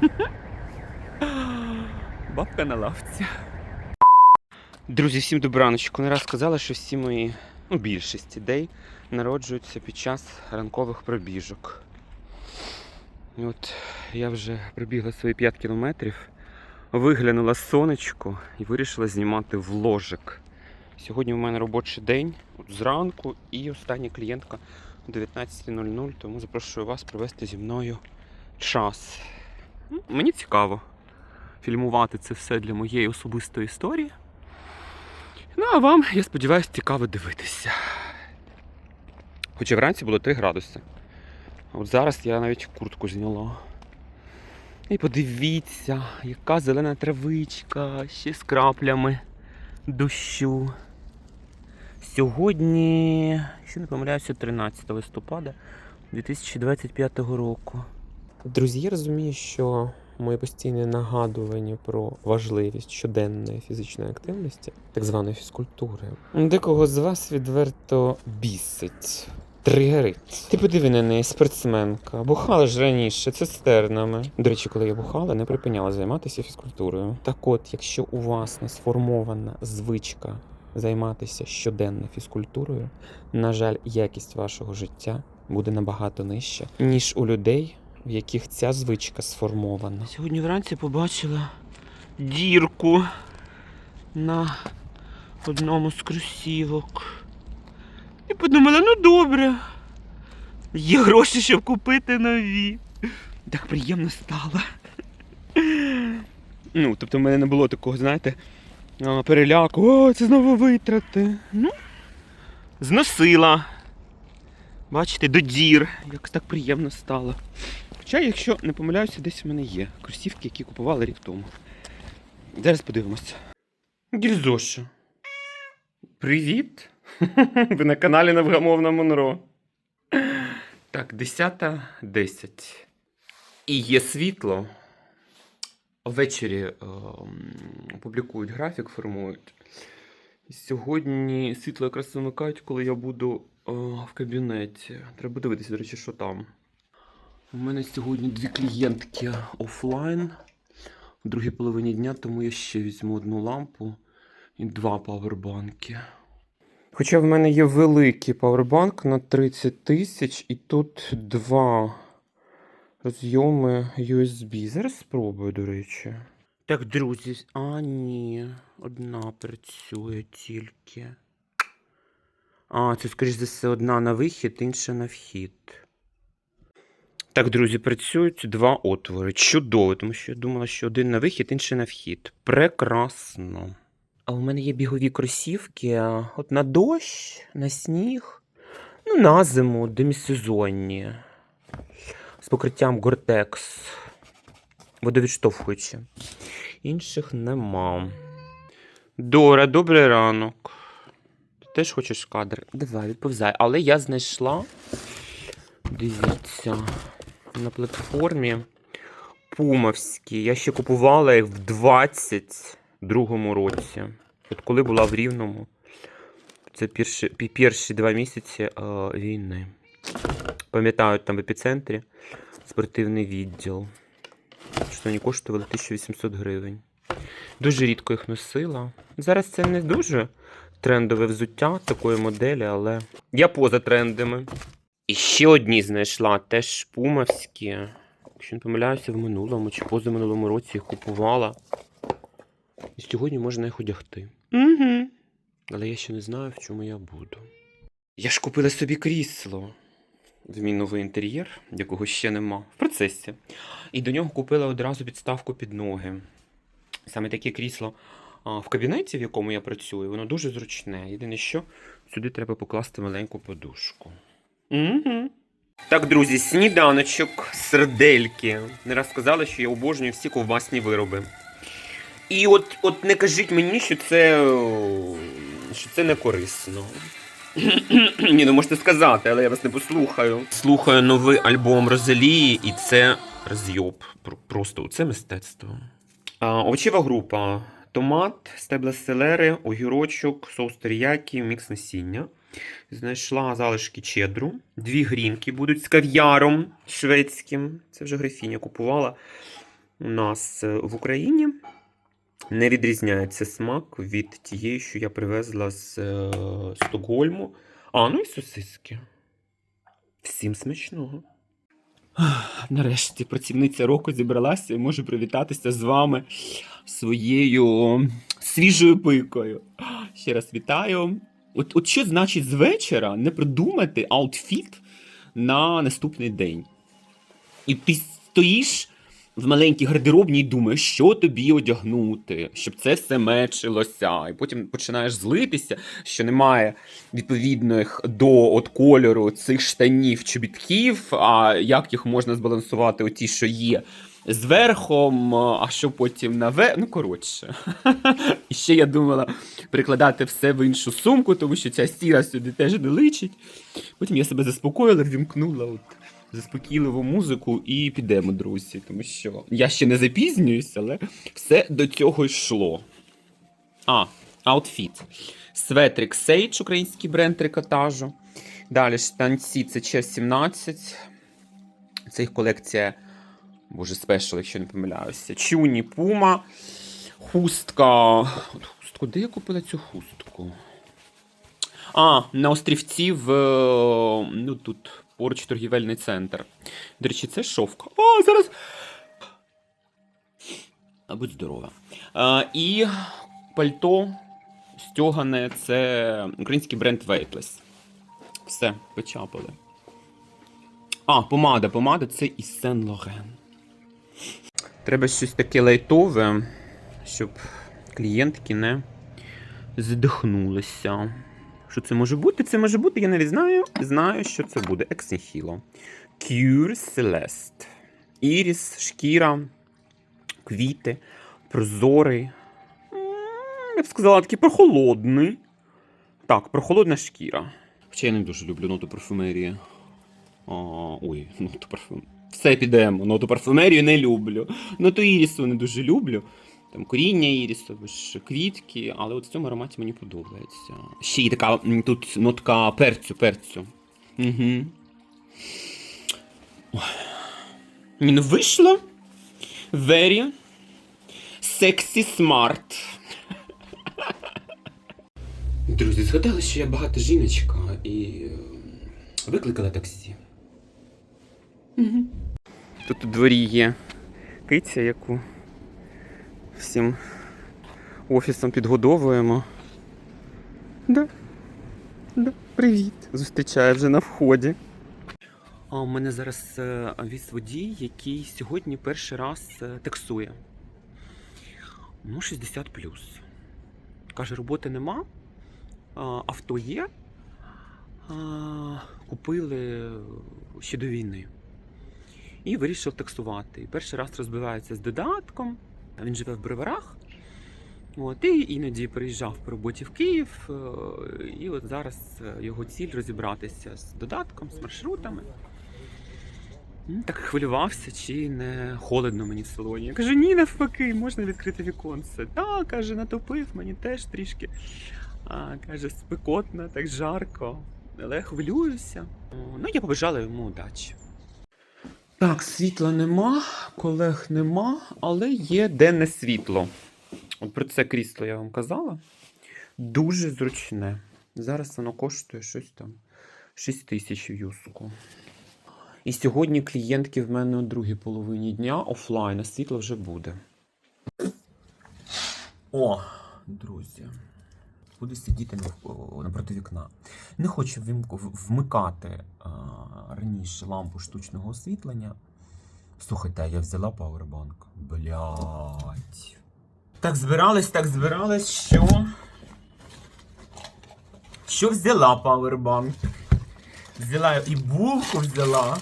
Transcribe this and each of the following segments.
Бабка на лавці. Друзі, всім добраночку. Не раз сказала, що всі мої, ну, більшість ідей народжуються під час ранкових пробіжок. От я вже пробігла свої 5 кілометрів, виглянула сонечко і вирішила знімати вложик. Сьогодні у мене робочий день зранку і остання клієнтка о 19.00, тому запрошую вас провести зі мною час. Мені цікаво фільмувати це все для моєї особистої історії. Ну, а вам, я сподіваюся, цікаво дивитися. Хоча вранці було 3 градуси. От зараз я навіть куртку зняла. І подивіться, яка зелена травичка, ще з краплями дощу. Сьогодні, якщо не помиляюся, 13 листопада 2025 року. Друзі, я розумію, що моє постійне нагадування про важливість щоденної фізичної активності, так званої фізкультури, декого з вас відверто бісить. Тригерить. Ти подиви на неї, спортсменка. Бухала ж раніше цистернами. До речі, коли я бухала, не припиняла займатися фізкультурою. Так от, якщо у вас не сформована звичка займатися щоденно фізкультурою, на жаль, якість вашого життя буде набагато нижча, ніж у людей, в яких ця звичка сформована. Сьогодні вранці побачила дірку на одному з кросівок. І подумала, ну добре. Є гроші, щоб купити нові. Так приємно стало. Ну, тобто в мене не було такого, знаєте, переляку, о, це знову витрати. Ну, зносила. Бачите, до дір. Якось так приємно стало. Хоча, якщо не помиляюся, десь в мене є кросівки, які купували рік тому. Зараз подивимося. Гільзоша. Привіт! Ви на каналі Невгамовна Монро. Так, 10.10. І є світло. Ввечері ем, публікують графік, формують. Сьогодні світло якраз замикають, коли я буду е, в кабінеті. Треба дивитися, до речі, що там. У мене сьогодні дві клієнтки офлайн в другій половині дня, тому я ще візьму одну лампу і два павербанки. Хоча в мене є великий павербанк на 30 тисяч, і тут два розйоми USB. Зараз спробую, до речі. Так, друзі, а ні, одна працює тільки. А, це, скоріш за все, одна на вихід, інша на вхід. Так, друзі, працюють два отвори. Чудово, тому що я думала, що один на вихід, інший на вхід. Прекрасно. А у мене є бігові кросівки. От на дощ, на сніг, ну, на зиму, демісезонні. З покриттям Гортекс. Водовідштовхуючи. Інших нема. Дора, добрий ранок. Ти теж хочеш кадр? Давай, відповзай. Але я знайшла. Дивіться. На платформі Пумовські. Я ще купувала їх в 22-му році. От коли була в Рівному. Це перші, перші два місяці е, війни. Пам'ятаю, там в епіцентрі спортивний відділ. Що вони коштували 1800 гривень. Дуже рідко їх носила. Зараз це не дуже трендове взуття такої моделі, але я поза трендами. І ще одні знайшла, теж пумовські. Якщо не помиляюся, в минулому чи позаминулому році їх купувала. І сьогодні можна їх одягти. Угу. Але я ще не знаю, в чому я буду. Я ж купила собі крісло в мій новий інтер'єр, якого ще нема, в процесі. І до нього купила одразу підставку під ноги. Саме таке крісло а, в кабінеті, в якому я працюю, воно дуже зручне. Єдине, що сюди треба покласти маленьку подушку. Угу. Так, друзі, сніданочок, сердельки. Не раз сказали, що я обожнюю всі ковбасні вироби. І от, от не кажіть мені, що це, що це не корисно. Ні, ну можете сказати, але я вас не послухаю. Слухаю новий альбом Розалії, і це розйоб. Просто це мистецтво. А, овочева група. Томат, стебла селери, огірочок, соус теріякі, мікс насіння. Знайшла залишки чедру. Дві грінки будуть з кав'яром шведським. Це вже графіня купувала. у нас е, в Україні не відрізняється смак від тієї, що я привезла з е, Стокгольму. А, ну і сосиски. Всім смачного. Нарешті працівниця року зібралася і можу привітатися з вами своєю свіжою пикою. Ще раз вітаю. От, от що значить з вечора не придумати аутфіт на наступний день? І ти стоїш в маленькій гардеробній і думаєш, що тобі одягнути, щоб це все мечилося. І потім починаєш злитися, що немає відповідних до от кольору цих штанів чобітків, а як їх можна збалансувати, оті, що є. З верхом, а що потім наве. Ну, коротше. І ще я думала перекладати все в іншу сумку, тому що ця сіра сюди теж не личить. Потім я себе заспокоїла, вімкнула от заспокійливу музику і підемо, друзі. Тому що я ще не запізнююсь, але все до цього йшло. А, аутфіт. Светрик Сейдж, український бренд трикотажу. Далі штанці це Че 17. Це їх колекція. Боже, спешл, якщо не помиляюся. Чуні Пума. Хустка. От хустку, де я купила цю хустку? А, на острівці в. е, Ну тут поруч торгівельний центр. До речі, це шовк. О, зараз. А, Будь здорова. А, і пальто стьогане це український бренд Weightless. Все, почапали. А, помада. Помада це із Сен Лорен. Треба щось таке лайтове, щоб клієнтки не здихнулися. Що це може бути? Це може бути, я навіть знаю. Знаю, що це буде. Ексенхіло. Cure Celeste. Іріс, шкіра, квіти, прозорий. Я б сказала, такий прохолодний. Так, прохолодна шкіра. Хоча я не дуже люблю ноту парфумерії. Ой, ноту парфум. Все підемо. Ноту парфумерію не люблю. Ноту ірісу не дуже люблю. Там коріння ірісу, квітки, але от в цьому ароматі мені подобається. Ще є така тут нотка перцю, перцю. Угу. Ні, ну вийшло. Very sexy smart. Друзі, згадали, що я багата жіночка і е, викликала таксі. Угу. Тут у дворі є киця, яку всім офісом підгодовуємо. Да. Да. Привіт. Зустрічаю вже на вході. А у мене зараз е, віз водій, який сьогодні перший раз е, таксує. Ну, 60 Каже, роботи нема, авто є. Купили ще до війни. І вирішив таксувати. Перший раз розбивається з додатком. Він живе в Броварах. От, і іноді приїжджав по роботі в Київ. е, І от зараз е, його ціль розібратися з додатком, з маршрутами. Так хвилювався, чи не холодно мені в салоні. Я кажу, ні, навпаки, можна відкрити віконце. Так, каже, натопив, мені теж трішки. А, каже, спекотно, так жарко. Але хвилююся. Ну, я побажала йому удачі. Так, світла нема, колег нема, але є денне світло. От про це крісло я вам казала. Дуже зручне. Зараз воно коштує щось там 6 тисяч юску. І сьогодні клієнтки в мене у другій половині дня офлайн, а світло вже буде. О, друзі. Буду сидіти напроти вікна. Не хочу вмикати раніше лампу штучного освітлення. Слухайте, я взяла пауербанк. Блять. Так збиралась, так збиралась, що. Що взяла пауербанк? Взяла і булку взяла.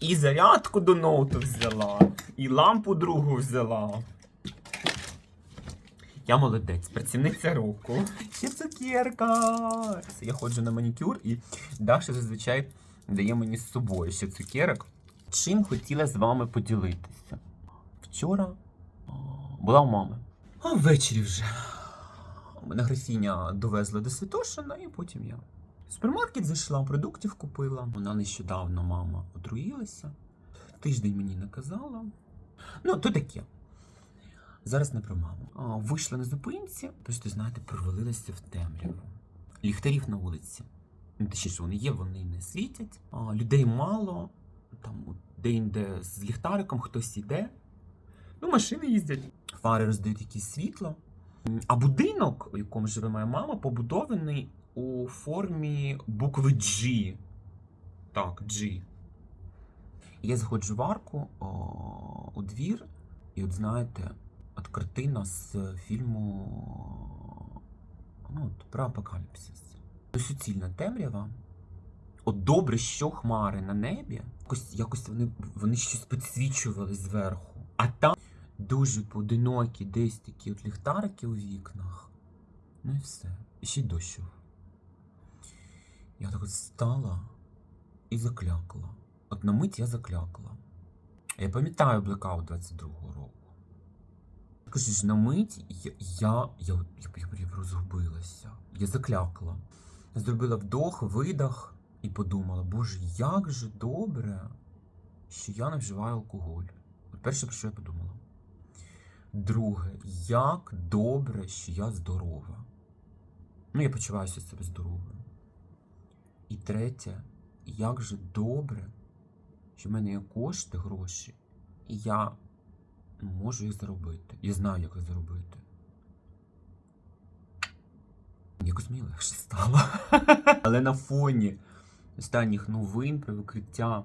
І зарядку до ноуту взяла. І лампу другу взяла. Я молодець, працівниця року. Ще цукерка. Я ходжу на манікюр і Даша зазвичай дає мені з собою ще цукерок. Чим хотіла з вами поділитися? Вчора була у мами. А ввечері вже. Мене графіня довезла до Святошина, і потім я В супермаркет зайшла, продуктів купила. Вона нещодавно, мама, отруїлася. Тиждень мені наказала. Ну, то таке. Зараз не про маму. Вийшла на зупинці, просто, знаєте, провалилася в темряву. Ліхтарів на вулиці. Ну, точніше, вони є, вони не світять. А, людей мало. Там де-інде з ліхтариком хтось іде. Ну, машини їздять. Фари роздають якісь світло. А будинок, у якому живе моя мама, побудований у формі букви G. Так, G. Я заходжу в арку о, у двір, і от знаєте, картина з фільму ну, про апокаліпсис. Суцільна темрява. От добре, що хмари на небі, якось, якось вони, вони щось підсвічували зверху. А там дуже поодинокі десь такі от ліхтарики у вікнах. Ну і все. І ще й дощ. Я так от стала і заклякла. От на мить я заклякла. Я пам'ятаю блекаут 22-го року. Кажу ж, на мить я, я, я, я, я, розгубилася. Я заклякла. Зробила вдох, видох і подумала, боже, як же добре, що я не вживаю алкоголь. От перше, про що я подумала. Друге, як добре, що я здорова. Ну, я почуваюся себе здоровою. І третє, як же добре, що в мене є кошти, гроші, і я можу їх заробити. Я знаю, як їх заробити. Якось мені легше стало. Але на фоні останніх новин про викриття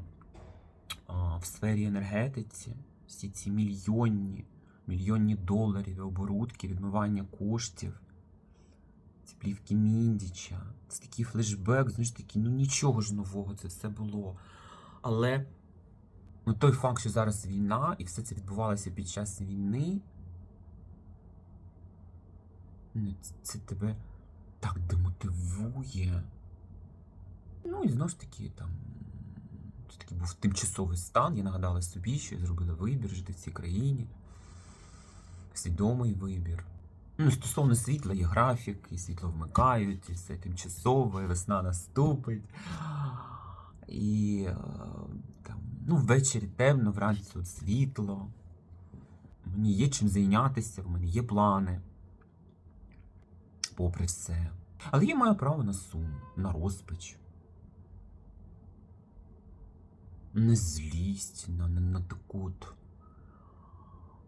а, в сфері енергетиці, всі ці мільйонні, мільйонні доларів оборудки, відмивання коштів, ці плівки Міндіча, це такий флешбек, знаєш, такі, ну нічого ж нового це все було. Але ну, той факт, що зараз війна, і все це відбувалося під час війни, ну, це, тебе так демотивує. Ну і знову ж таки, там це такий був тимчасовий стан. Я нагадала собі, що я зробила вибір жити в цій країні. Свідомий вибір. Ну, стосовно світла є графік, і світло вмикають, і все тимчасово, і весна наступить. І е, ну, ввечері темно, вранці от світло. Мені є чим зайнятися, в мене є плани. Попри все. Але я маю право на сум, на розпач. На злість, на, на, на таку от,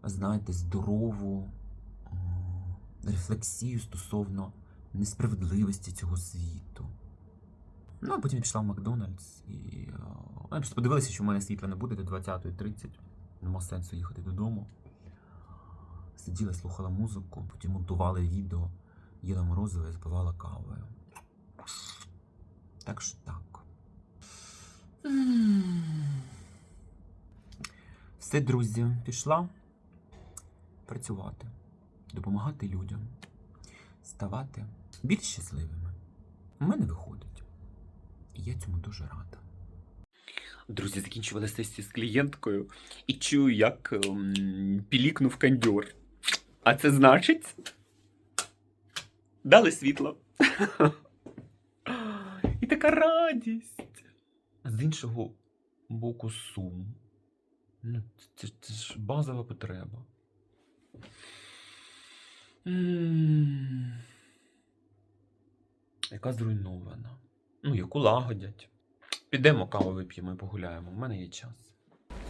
знаєте, здорову рефлексію стосовно несправедливості цього світу. Ну, а потім пішла в Макдональдс і я просто подивилася, що в мене світла не буде до 20.30. Нема сенсу їхати додому. Сиділа, слухала музику, потім монтували відео, їла морозиво і запивала кавою. Так що так. Все, друзі, пішла працювати, допомагати людям, ставати більш щасливими. У мене виходить. І я цьому дуже рада. Друзі, закінчували сесію з клієнткою і чую, як ем, пілікнув кондьор. А це значить. Дали світло. І така радість. А з іншого боку сум. Ну, це, це ж базова потреба. Яка зруйнована. Ну, яку лагодять. Підемо каву вип'ємо і погуляємо. У мене є час.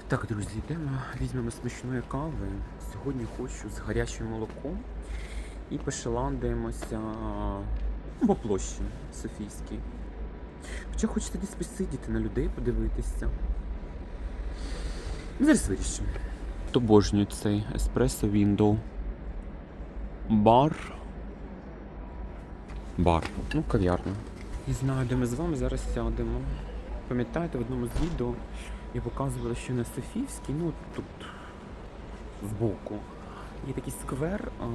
Так, друзі, йдемо, візьмемо смачної кави. Сьогодні хочу з гарячим молоком і пошеландаємося по площі Софійській. Хоча хочете десь посидіти на людей, подивитися. Зараз вирішимо. Обожнюю цей еспресо Window. Бар. Бар. Ну, кав'ярня. Не знаю, де ми з вами зараз сядемо. Пам'ятаєте, в одному з відео я показувала, що на Софівській, ну тут збоку, є такий сквер, а,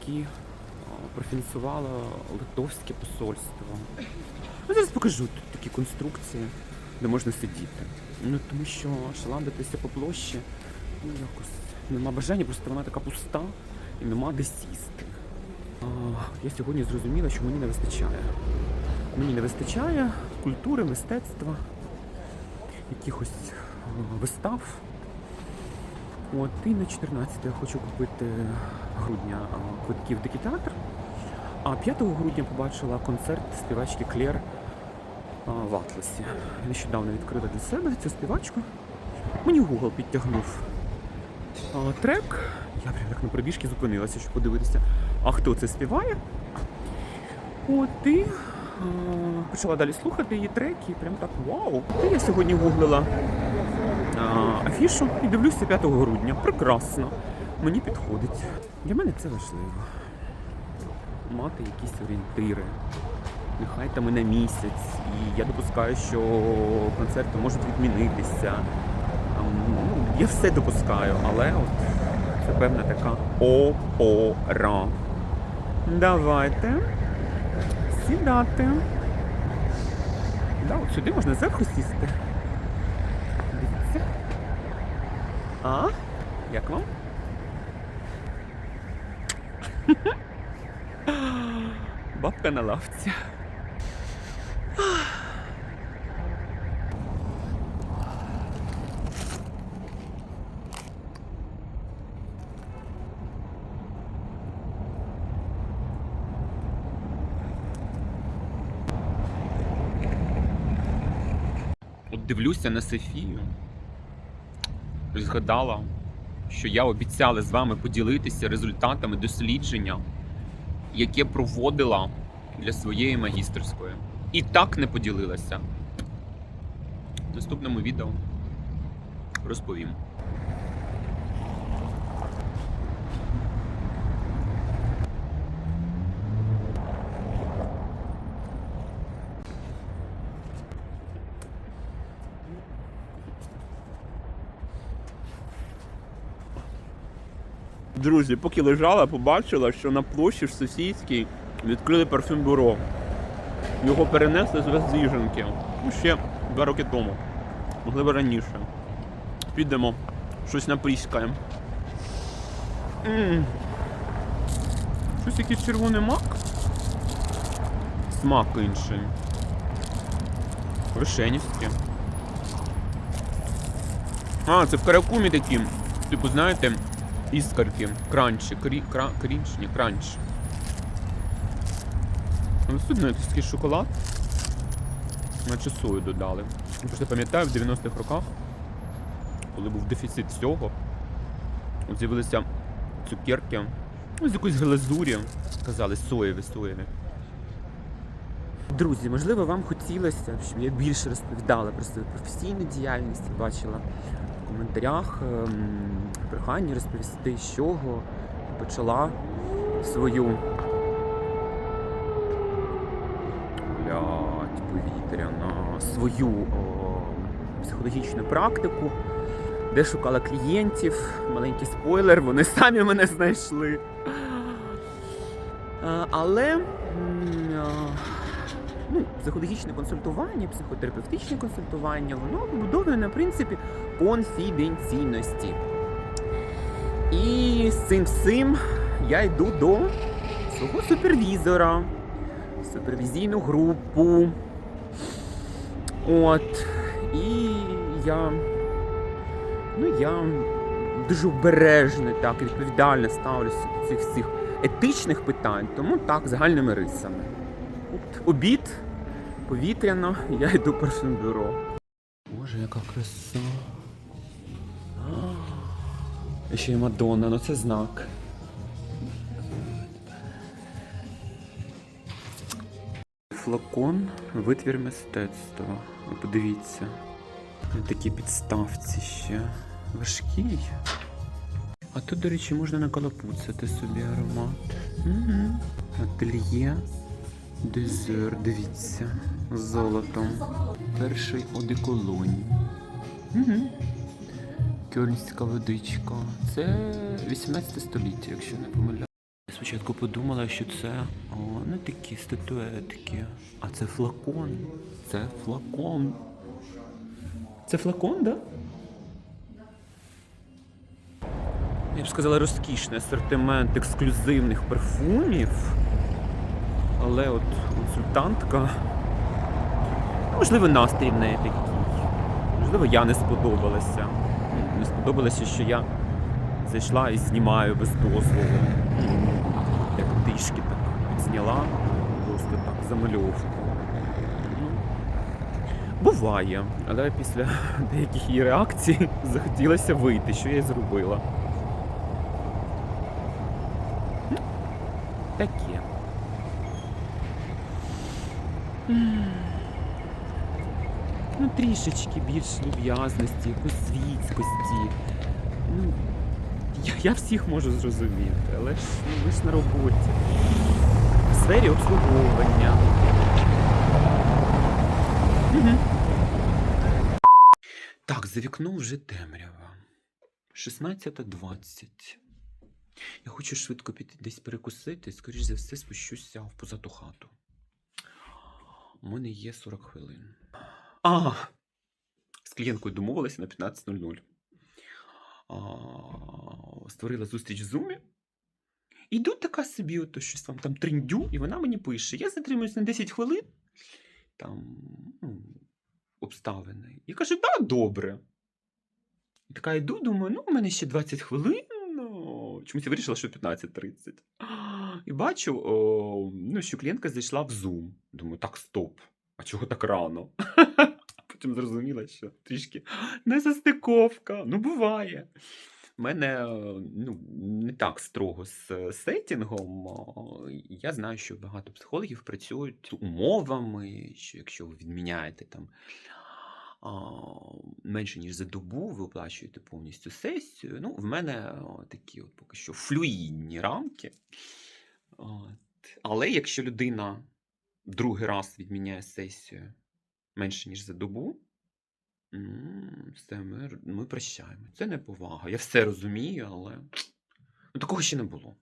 який профінансувало Литовське посольство. Ну, зараз покажу тут такі конструкції, де можна сидіти. Ну, тому що шаландитися по площі, ну якось нема бажання, просто вона така пуста і нема де сісти. Я сьогодні зрозуміла, що мені не вистачає. Мені не вистачає культури, мистецтва, якихось е, вистав. От, і на 14 я хочу купити грудня е, квитки в дикий театр. А 5 грудня побачила концерт співачки Клер в Атласі. Нещодавно відкрила для себе цю співачку. Мені Google підтягнув трек. Я прям так на пробіжки зупинилася, щоб подивитися, а хто це співає. От і почала далі слухати її треки, і прям так вау. І я сьогодні гуглила а, афішу і дивлюся 5 грудня. Прекрасно. Мені підходить. Для мене це важливо. Мати якісь орієнтири. Нехай там і на місяць. І я допускаю, що концерти можуть відмінитися. Ну, я все допускаю, але от це певна така опора. Давайте сідати. Да, от сюди можна зверху сісти. Дивіться. А? Як вам? Бабка на лавці. Дивлюся на Софію. і Згадала, що я обіцяла з вами поділитися результатами дослідження, яке проводила для своєї магістерської. І так не поділилася. В наступному відео розповім. Друзі, поки лежала, побачила, що на площі в Софійській відкрили парфюм бюро. Його перенесли з Вездвіженки. Ну, ще два роки тому. Можливо, раніше. Підемо, щось напріскаємо. Щось якийсь червоний мак. Смак інший. Вишенівський. А, це в каракумі такі. Типу, знаєте, іскорки, кранчі, крі, кра, крінч, ні, кранч. Ну, Судно якийсь такий шоколад. Наче сою додали. Я просто пам'ятаю, в 90-х роках, коли був дефіцит всього, з'явилися цукерки, ну, з якоїсь глазурі, казали, соєві, соєві. Друзі, можливо, вам хотілося, щоб я більше розповідала про свою професійну діяльність, бачила в коментарях ем, прохання розповісти, з чого почала свою блядь, повітря на свою о, психологічну практику, де шукала клієнтів. Маленький спойлер, вони самі мене знайшли. Але ну, психологічне консультування, психотерапевтичне консультування, воно побудоване на принципі конфіденційності. І з цим всім я йду до свого супервізора, супервізійну групу. От. І я. Ну, я дуже обережно так, відповідально ставлюся до цих всіх етичних питань, тому так, загальними рисами. От обід, повітряно, я йду в парфюмбюро. Боже, яка краса. І ще й Мадонна, ну це знак. Флакон витвір мистецтва. Подивіться. На такій підставці ще. Важкий. А тут, до речі, можна накалапуцати собі аромат. Угу. Ательє Дезер, дивіться, золотом. Перший одеколонь. Угу. Кьольнська водичка. Це 18 століття, якщо не помиляю. Я спочатку подумала, що це о, не такі статуетки, а це флакон. Це флакон. Це флакон, да? я б сказала, розкішний асортимент ексклюзивних парфумів. Але от консультантка. Можливо, настрій в неї такий. Можливо, я не сподобалася. Не сподобалося, що я зайшла і знімаю без дозволу. Як трішки так зняла. Просто так, замальовку. Ну, Буває, але після деяких її реакцій захотілося вийти, що я й зробила. Таке. Ну, трішечки більш люб'язності, якоїсь світськості. Ну, я, я всіх можу зрозуміти, але ж ну, ви ж на роботі. В сфері обслуговування. Так, за вікном вже темрява. 16.20. Я хочу швидко піти десь перекусити, скоріш за все, спущуся в позату хату. У мене є 40 хвилин. А, з клієнткою домовилася на 15.00. Створила зустріч в зумі. Іду така собі, ото щось вам там триндю, і вона мені пише: я затримуюсь на 10 хвилин. Там ну, обставини. Я кажу, да, добре. І така йду, думаю, ну, у мене ще 20 хвилин. Ну, чомусь я вирішила, що 15.30. І бачу, о, ну, що клієнтка зайшла в Zoom. Думаю, так, стоп. А чого так рано? Потім зрозуміла, що трішки не застиковка. Ну, буває. У мене ну, не так строго з е, сетінгом. Я знаю, що багато психологів працюють умовами, що якщо ви відміняєте там менше ніж за добу, ви оплачуєте повністю сесію. Ну, в мене такі от поки що флюїдні рамки. От. Але якщо людина другий раз відміняє сесію менше ніж за добу, все, ми, ми прощаємо. Це не повага. Я все розумію, але ну, такого ще не було.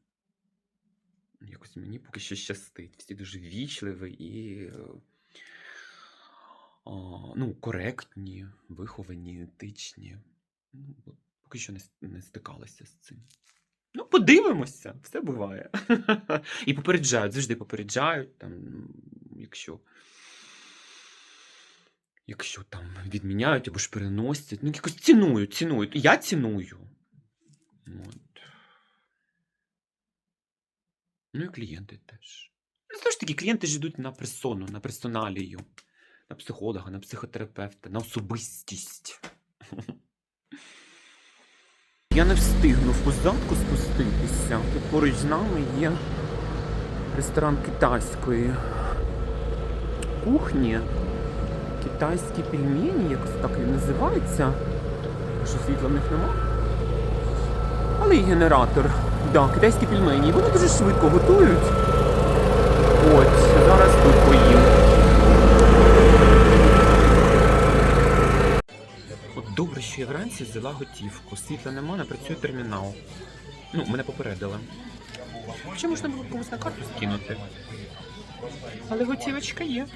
Якось мені поки що щастить. Всі дуже вічливі і е, ну, коректні, виховані, етичні. Ну, поки що не, не стикалася з цим. Ну, подивимося, все буває. І попереджають, завжди попереджають, там, якщо, якщо там відміняють або ж переносять, ну, якось цінують, цінують. Я ціную. От. Ну і клієнти теж. Ну, Знову ж таки, клієнти ж йдуть на персону, на персоналію, на психолога, на психотерапевта, на особистість. Я не встигну в позадку спуститися. Тут поруч з нами є ресторан китайської кухні. Китайські пельмені, якось так і називається. Що світла в них нема. Але і генератор. Да, китайські пельмені. Вони дуже швидко готують. От, зараз тут поїм. От добре, що я вранці взяла готівку. Світла нема, не працює термінал. Ну, мене попередили. Хоча можна було комусь на карту скинути. Але готівочка є.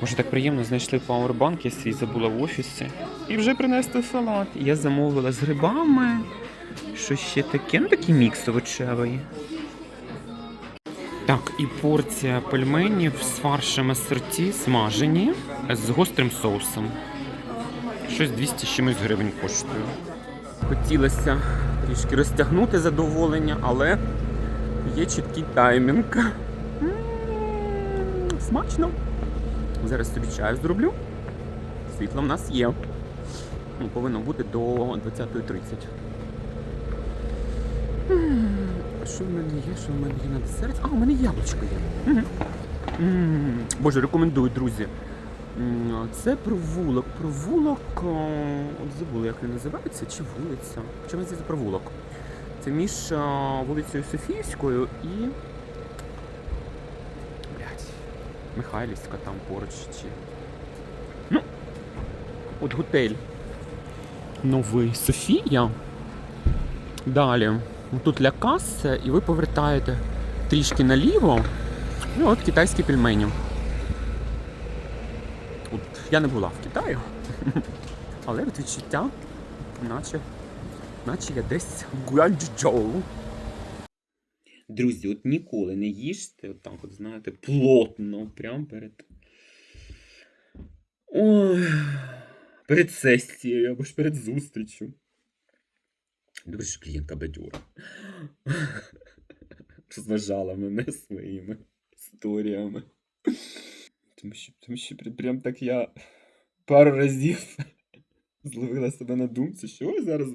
Може так приємно знайшли пауербанк, я свій забула в офісі. І вже принесли салат. Я замовила з грибами. Що ще таке? Ну такий мікс овочевий. Так, і порція пельменів з фаршем асорті смажені з гострим соусом. Щось 200 з чимось гривень коштує. Хотілося трішки розтягнути задоволення, але є чіткий таймінг. М, Смачно. Зараз собі чаю зроблю. Світло в нас є. Ну, повинно бути до 20.30. А що в мене є? Що в мене є на десерт? А, у мене яблучко є. Боже, рекомендую, друзі. Це провулок. Провулок. От забула, як він називається, чи вулиця. Чи це провулок? Це між вулицею Софіївською і. Блять. Михайлівська там поруч чи. Ну. От готель. Новий Софія. Далі. Тут ля каса, і ви повертаєте трішки наліво. Ну, от китайські пельмені. От, я не була в Китаї, але відчуття, наче наче я десь в Гуанчжоу. Друзі, от ніколи не їжте, от так, от знаєте, плотно, прямо перед. Ой, перед сесією або ж перед зустрічю. Добре, що клієнтка бадьора. Розважала мене своїми історіями. Тому що, тому що прям- так я пару разів зловила себе на думці, що зараз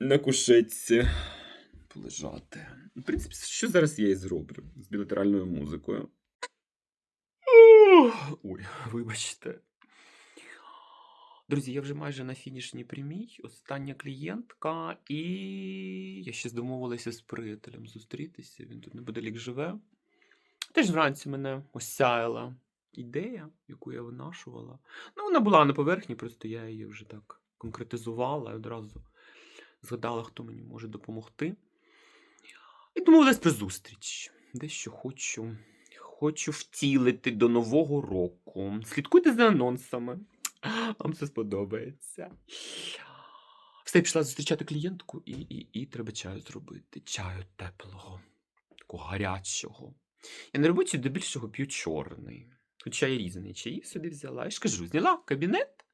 на кушетці полежати. В принципі, що зараз я і зроблю з білатеральною музикою. Ой, вибачте. Друзі, я вже майже на фінішній прямій. Остання клієнтка, і я ще домовилася з приятелем зустрітися. Він тут неподалік живе. Теж вранці мене осяяла ідея, яку я винашувала. Ну, вона була на поверхні, просто я її вже так конкретизувала і одразу згадала, хто мені може допомогти. І домовилась про зустріч. Дещо хочу. Хочу втілити до Нового року. Слідкуйте за анонсами. Вам це сподобається. Все, пішла зустрічати клієнтку, і, і, і треба чаю зробити. Чаю теплого, такого гарячого. Я на роботі до більшого п'ю чорний. Хоча я різний чаї сюди взяла. Я ж кажу, зняла кабінет,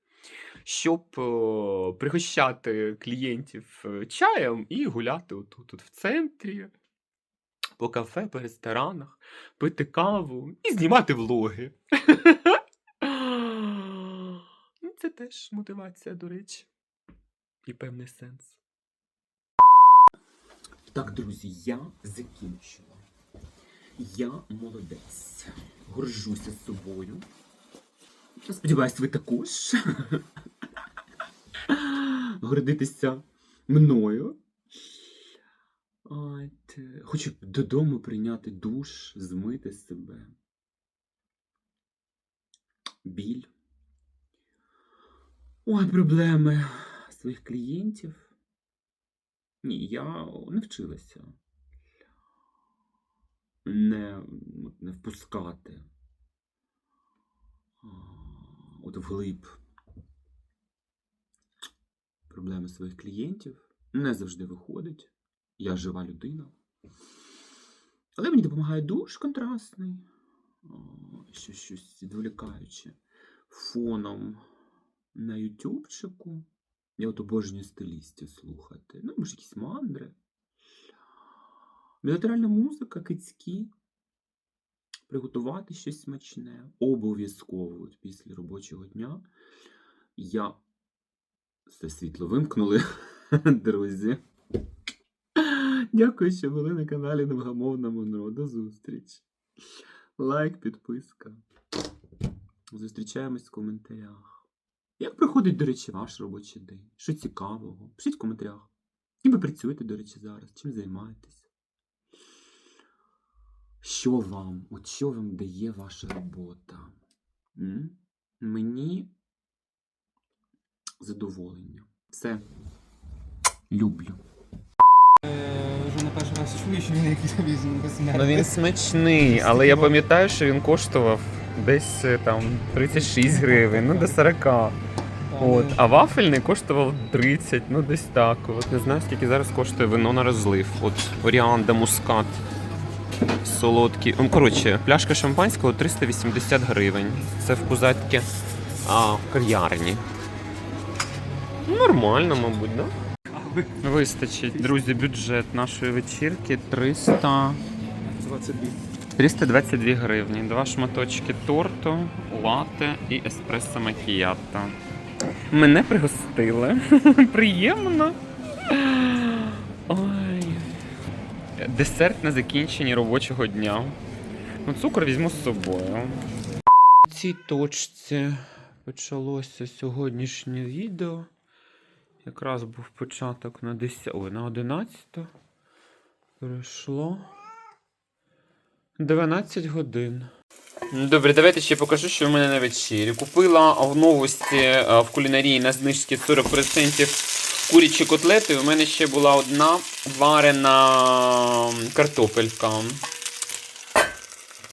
щоб е, пригощати клієнтів е, чаєм і гуляти отут, тут в центрі, по кафе, по ресторанах, пити каву і знімати влоги. Ну, Це теж мотивація, до речі, і певний сенс. Так, друзі, я закінчила. Я молодець. Горжуся собою. Сподіваюсь, ви також. Гордитися мною. От, хочу додому прийняти душ, змити себе. Біль. Ой, проблеми своїх клієнтів. Ні, я не вчилася не, не впускати от вглиб проблеми своїх клієнтів. Не завжди виходить. Я жива людина. Але мені допомагає душ контрастний, щось, щось відволікаюче фоном на ютубчику. Я от обожнюю стилістів слухати. Ну, може, якісь мандри. Білатеральна музика, кицькі. Приготувати щось смачне. Обов'язково після робочого дня. Я все світло вимкнули, друзі. Дякую, що були на каналі Невгамовна Монро. До зустрічі. Лайк, підписка. Зустрічаємось в коментарях. Як проходить, до речі, ваш робочий день? Що цікавого? Пишіть в коментарях. Ким ви працюєте, до речі, зараз? Чим займаєтесь? Що вам? От що вам дає ваша робота? М? Мені задоволення. Все. Люблю. Чую, що він якийсь. Ну він смачний, але я пам'ятаю, що він коштував десь е, там 36 гривень, ну до 40. От, а вафельний коштував 30, ну десь так. От не знаю, скільки зараз коштує вино на розлив. От Оріанда Мускат. Солодкий. Ну, коротше, пляшка шампанського 380 гривень. Це в пузатки а, в кав'ярні. Нормально, мабуть, да? Вистачить, друзі, бюджет нашої вечірки 300... 22. 322 гривні. Два шматочки торту, лате і еспресо макіято. Мене пригостили. Приємно. Ой. Десерт на закінченні робочого дня. Ну, цукор візьму з собою. У цій точці почалося сьогоднішнє відео. Якраз був початок на 10, ой, на 11. Перейшло. 12 годин. Добре, давайте ще покажу, що в мене на вечері. Купила в новості е, в кулінарії на знижці 40% курячі котлети. У мене ще була одна варена картопелька.